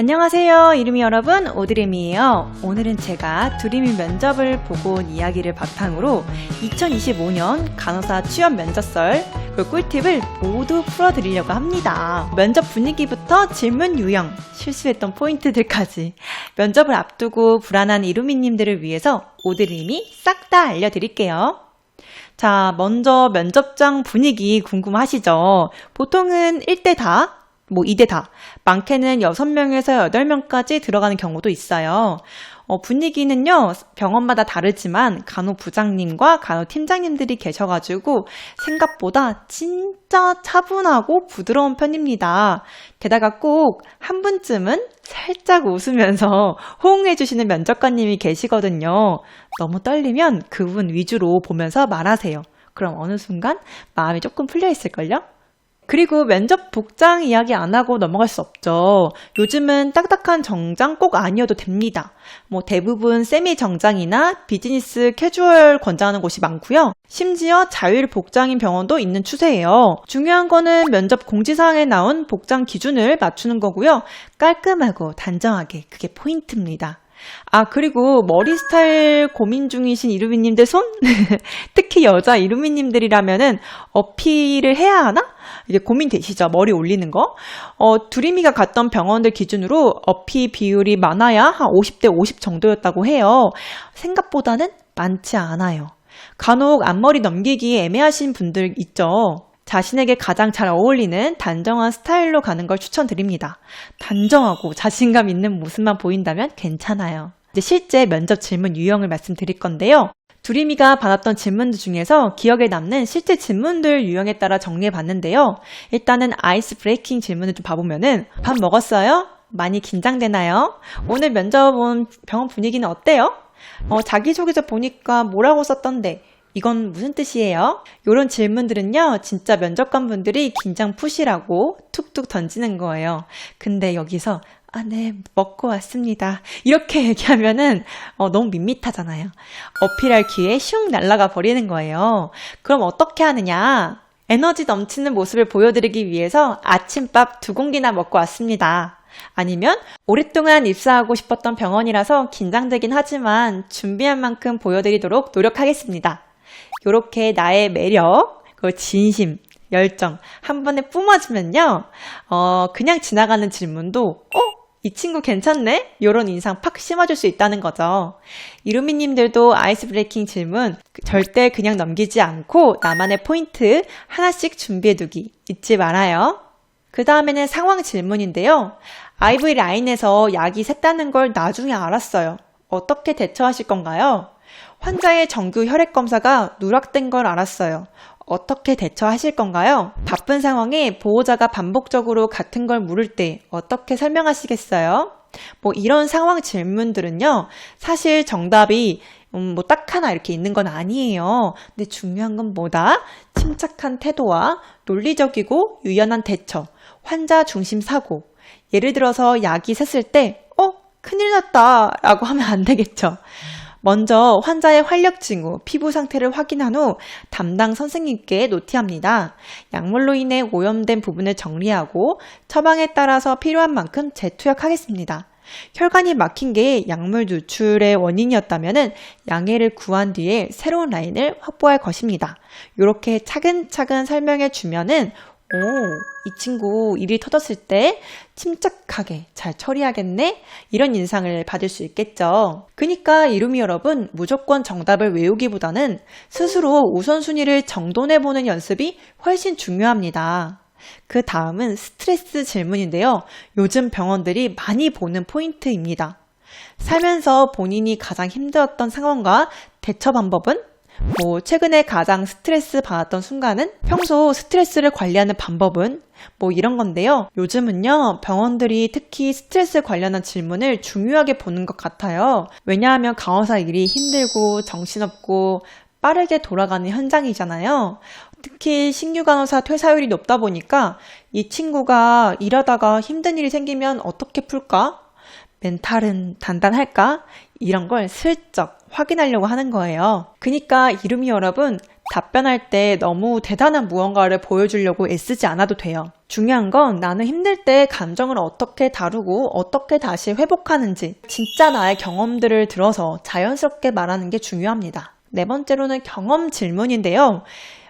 안녕하세요. 이름이 여러분, 오드림이에요. 오늘은 제가 두림이 면접을 보고 온 이야기를 바탕으로 2025년 간호사 취업 면접설 그 꿀팁을 모두 풀어드리려고 합니다. 면접 분위기부터 질문 유형, 실수했던 포인트들까지 면접을 앞두고 불안한 이루미님들을 위해서 오드림이 싹 다 알려드릴게요. 자, 먼저 면접장 분위기 궁금하시죠? 보통은 1대 다, 뭐 2대 다, 많게는 6명에서 8명까지 들어가는 경우도 있어요. 어, 분위기는요, 병원마다 다르지만 간호 부장님과 간호 팀장님들이 계셔가지고 생각보다 진짜 차분하고 부드러운 편입니다. 게다가 꼭 한 분쯤은 살짝 웃으면서 호응해주시는 면접관님이 계시거든요. 너무 떨리면 그분 위주로 보면서 말하세요. 그럼 어느 순간 마음이 조금 풀려 있을걸요? 그리고 면접 복장 이야기 안 하고 넘어갈 수 없죠. 요즘은 딱딱한 정장 꼭 아니어도 됩니다. 뭐 대부분 세미 정장이나 비즈니스 캐주얼 권장하는 곳이 많고요. 심지어 자율 복장인 병원도 있는 추세예요. 중요한 거는 면접 공지사항에 나온 복장 기준을 맞추는 거고요. 깔끔하고 단정하게 그게 포인트입니다. 아, 그리고 머리 스타일 고민 중이신 이루미님들 손? 특히 여자 이루미님들이라면은 어필을 해야 하나? 이게 고민되시죠? 머리 올리는 거? 어, 두리미가 갔던 병원들 기준으로 어피 비율이 많아야 한 50대 50 정도였다고 해요. 생각보다는 많지 않아요. 간혹 앞머리 넘기기 애매하신 분들 있죠? 자신에게 가장 잘 어울리는 단정한 스타일로 가는 걸 추천드립니다. 단정하고 자신감 있는 모습만 보인다면 괜찮아요. 이제 실제 면접 질문 유형을 말씀드릴 건데요. 두리미가 받았던 질문들 중에서 기억에 남는 실제 질문들 유형에 따라 정리해 봤는데요. 일단은 아이스 브레이킹 질문을 좀 봐보면은 밥 먹었어요? 많이 긴장되나요? 오늘 면접 온 병원 분위기는 어때요? 어, 자기소개서 보니까 뭐라고 썼던데 이건 무슨 뜻이에요? 이런 질문들은요, 진짜 면접관 분들이 긴장 푸시라고 툭툭 던지는 거예요. 근데 여기서, 아, 네, 먹고 왔습니다. 이렇게 얘기하면은, 어, 너무 밋밋하잖아요. 어필할 기회 슝 날아가 버리는 거예요. 그럼 어떻게 하느냐? 에너지 넘치는 모습을 보여드리기 위해서 아침밥 두 공기나 먹고 왔습니다. 아니면 오랫동안 입사하고 싶었던 병원이라서 긴장되긴 하지만 준비한 만큼 보여드리도록 노력하겠습니다. 요렇게 나의 매력, 그 진심, 열정 한 번에 뿜어지면요. 어, 그냥 지나가는 질문도 어? 이 친구 괜찮네? 요런 인상 팍 심어줄 수 있다는 거죠. 이루미님들도 아이스 브레이킹 질문 절대 그냥 넘기지 않고 나만의 포인트 하나씩 준비해두기 잊지 말아요. 그 다음에는 상황 질문인데요. IV 라인에서 약이 샜다는 걸 나중에 알았어요. 어떻게 대처하실 건가요? 환자의 정규 혈액 검사가 누락된 걸 알았어요. 어떻게 대처하실 건가요? 바쁜 상황에 보호자가 반복적으로 같은 걸 물을 때 어떻게 설명하시겠어요? 뭐 이런 상황 질문들은요, 사실 정답이 음, 뭐 딱 하나 이렇게 있는 건 아니에요. 근데 중요한 건 뭐다? 침착한 태도와 논리적이고 유연한 대처, 환자 중심 사고. 예를 들어서 약이 샜을 때, 어? 큰일 났다. 라고 하면 안 되겠죠. 먼저 환자의 활력 징후, 피부 상태를 확인한 후 담당 선생님께 노티합니다. 약물로 인해 오염된 부분을 정리하고 처방에 따라서 필요한 만큼 재투약하겠습니다. 혈관이 막힌 게 약물 누출의 원인이었다면 양해를 구한 뒤에 새로운 라인을 확보할 것입니다. 이렇게 차근차근 설명해 주면은 오, 이 친구 일이 터졌을 때 침착하게 잘 처리하겠네? 이런 인상을 받을 수 있겠죠. 그니까 이루미 여러분, 무조건 정답을 외우기보다는 스스로 우선순위를 정돈해보는 연습이 훨씬 중요합니다. 그 다음은 스트레스 질문인데요. 요즘 병원들이 많이 보는 포인트입니다. 살면서 본인이 가장 힘들었던 상황과 대처 방법은 뭐 최근에 가장 스트레스 받았던 순간은 평소 스트레스를 관리하는 방법은 뭐 이런 건데요. 요즘은요, 병원들이 특히 스트레스 관련한 질문을 중요하게 보는 것 같아요. 왜냐하면 간호사 일이 힘들고 정신없고 빠르게 돌아가는 현장이잖아요. 특히 신규 간호사 퇴사율이 높다 보니까 이 친구가 일하다가 힘든 일이 생기면 어떻게 풀까? 멘탈은 단단할까? 이런 걸 슬쩍 확인하려고 하는 거예요. 그니까 이름이 여러분 답변할 때 너무 대단한 무언가를 보여주려고 애쓰지 않아도 돼요. 중요한 건 나는 힘들 때 감정을 어떻게 다루고 어떻게 다시 회복하는지 진짜 나의 경험들을 들어서 자연스럽게 말하는 게 중요합니다. 네 번째로는 경험 질문인데요.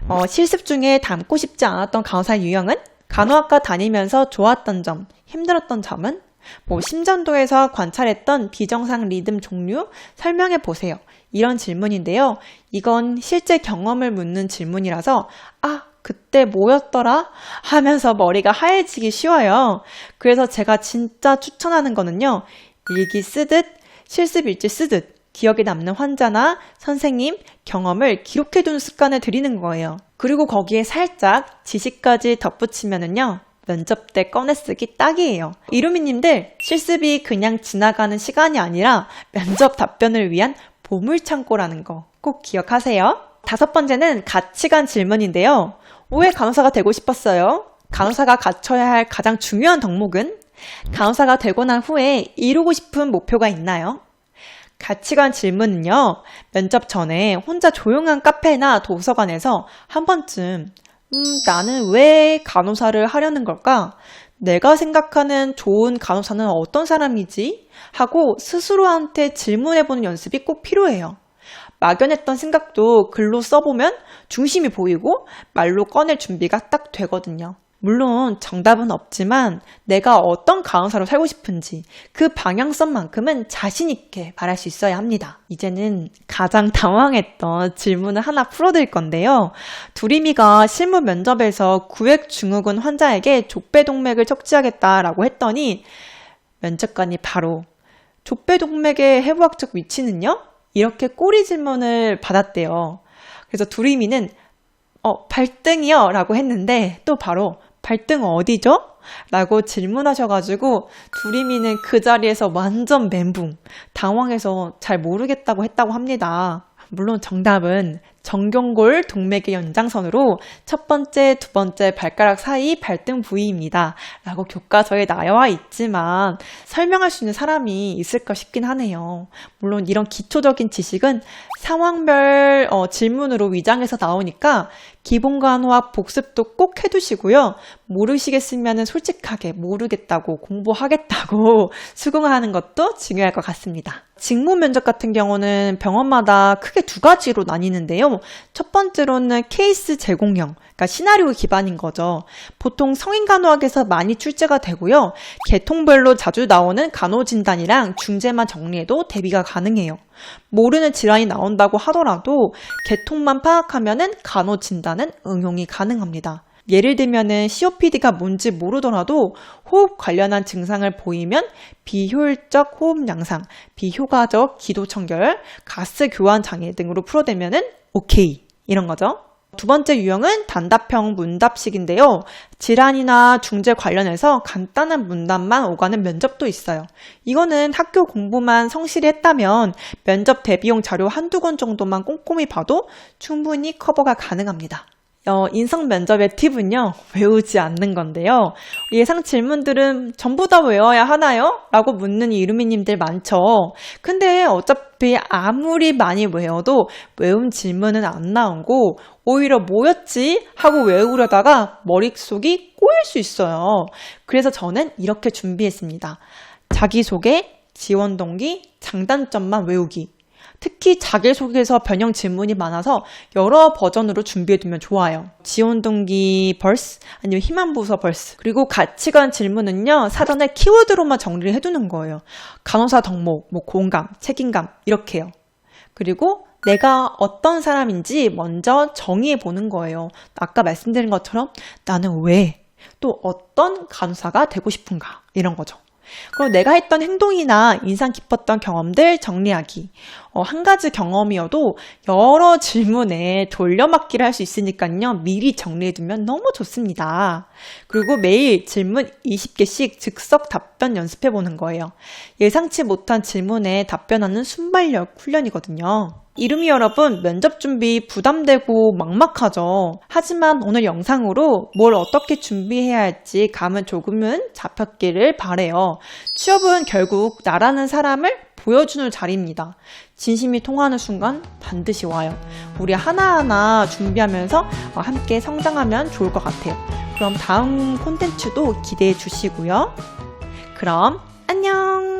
어, 실습 중에 담고 싶지 않았던 간호사 유형은 간호학과 다니면서 좋았던 점, 힘들었던 점은 뭐 심전도에서 관찰했던 비정상 리듬 종류 설명해 보세요. 이런 질문인데요. 이건 실제 경험을 묻는 질문이라서 아, 그때 뭐였더라? 하면서 머리가 하얘지기 쉬워요. 그래서 제가 진짜 추천하는 거는요. 일기 쓰듯 실습 일지 쓰듯 기억에 남는 환자나 선생님 경험을 기록해 두는 습관을 들이는 거예요. 그리고 거기에 살짝 지식까지 덧붙이면은요. 면접 때 꺼내 쓰기 딱이에요. 이루미님들 실습이 그냥 지나가는 시간이 아니라 면접 답변을 위한 보물창고라는 거 꼭 기억하세요. 다섯 번째는 가치관 질문인데요. 왜 간호사가 되고 싶었어요? 간호사가 갖춰야 할 가장 중요한 덕목은 간호사가 되고 난 후에 이루고 싶은 목표가 있나요? 가치관 질문은요, 면접 전에 혼자 조용한 카페나 도서관에서 한 번쯤, 음, 나는 왜 간호사를 하려는 걸까? 내가 생각하는 좋은 간호사는 어떤 사람이지? 하고 스스로한테 질문해보는 연습이 꼭 필요해요. 막연했던 생각도 글로 써보면 중심이 보이고 말로 꺼낼 준비가 딱 되거든요. 물론 정답은 없지만 내가 어떤 간호사로 살고 싶은지 그 방향성만큼은 자신있게 말할 수 있어야 합니다. 이제는 가장 당황했던 질문을 하나 풀어드릴 건데요. 두리미가 실무 면접에서 구획 증후군 환자에게 족배동맥을 척지하겠다라고 했더니 면접관이 바로 족배동맥의 해부학적 위치는요? 이렇게 꼬리 질문을 받았대요. 그래서 두리미는 어, 발등이요? 라고 했는데 또 바로 발등 어디죠? 라고 질문하셔가지고 두리미는 그 자리에서 완전 멘붕, 당황해서 잘 모르겠다고 했다고 합니다. 물론 정답은 정경골 동맥의 연장선으로 첫 번째, 두 번째 발가락 사이 발등 부위입니다. 라고 교과서에 나와 있지만 설명할 수 있는 사람이 있을까 싶긴 하네요. 물론 이런 기초적인 지식은 상황별 어, 질문으로 위장해서 나오니까 기본간호학 복습도 꼭 해두시고요. 모르시겠으면 솔직하게 모르겠다고 공부하겠다고 수긍하는 것도 중요할 것 같습니다. 직무 면접 같은 경우는 병원마다 크게 두 가지로 나뉘는데요. 첫 번째로는 케이스 제공형, 그러니까 시나리오 기반인 거죠. 보통 성인 간호학에서 많이 출제가 되고요. 계통별로 자주 나오는 간호 진단이랑 중재만 정리해도 대비가 가능해요. 모르는 질환이 나온다고 하더라도 계통만 파악하면은 간호 진단은 응용이 가능합니다. 예를 들면은 COPD가 뭔지 모르더라도 호흡 관련한 증상을 보이면 비효율적 호흡 양상, 비효과적 기도 청결, 가스 교환 장애 등으로 풀어대면은 오케이 이런 거죠. 두 번째 유형은 단답형 문답식인데요. 질환이나 중재 관련해서 간단한 문답만 오가는 면접도 있어요. 이거는 학교 공부만 성실히 했다면 면접 대비용 자료 한두 권 정도만 꼼꼼히 봐도 충분히 커버가 가능합니다. 어, 인성 면접의 팁은요, 외우지 않는 건데요. 예상 질문들은 전부 다 외워야 하나요? 라고 묻는 이루미님들 많죠. 근데 어차피 아무리 많이 외워도 외운 질문은 안 나오고, 오히려 뭐였지? 하고 외우려다가 머릿속이 꼬일 수 있어요. 그래서 저는 이렇게 준비했습니다. 자기소개, 지원 동기, 장단점만 외우기. 특히 자기소개서 변형 질문이 많아서 여러 버전으로 준비해두면 좋아요. 지원 동기 벌스 아니면 희망 부서 벌스 그리고 가치관 질문은요 사전에 키워드로만 정리를 해두는 거예요. 간호사 덕목, 뭐 공감, 책임감 이렇게요. 그리고 내가 어떤 사람인지 먼저 정의해 보는 거예요. 아까 말씀드린 것처럼 나는 왜, 또 어떤 간호사가 되고 싶은가, 이런 거죠. 그리고 내가 했던 행동이나 인상 깊었던 경험들 정리하기. 어, 한 가지 경험이어도 여러 질문에 돌려막기를 할 수 있으니까요. 미리 정리해두면 너무 좋습니다. 그리고 매일 질문 20개씩 즉석 답변 연습해보는 거예요. 예상치 못한 질문에 답변하는 순발력 훈련이거든요. 이름이 여러분, 면접 준비 부담되고 막막하죠. 하지만 오늘 영상으로 뭘 어떻게 준비해야 할지 감은 조금은 잡혔기를 바래요. 취업은 결국 나라는 사람을 보여주는 자리입니다. 진심이 통하는 순간 반드시 와요. 우리 하나하나 준비하면서 어, 함께 성장하면 좋을 것 같아요. 그럼 다음 콘텐츠도 기대해 주시고요. 그럼 안녕!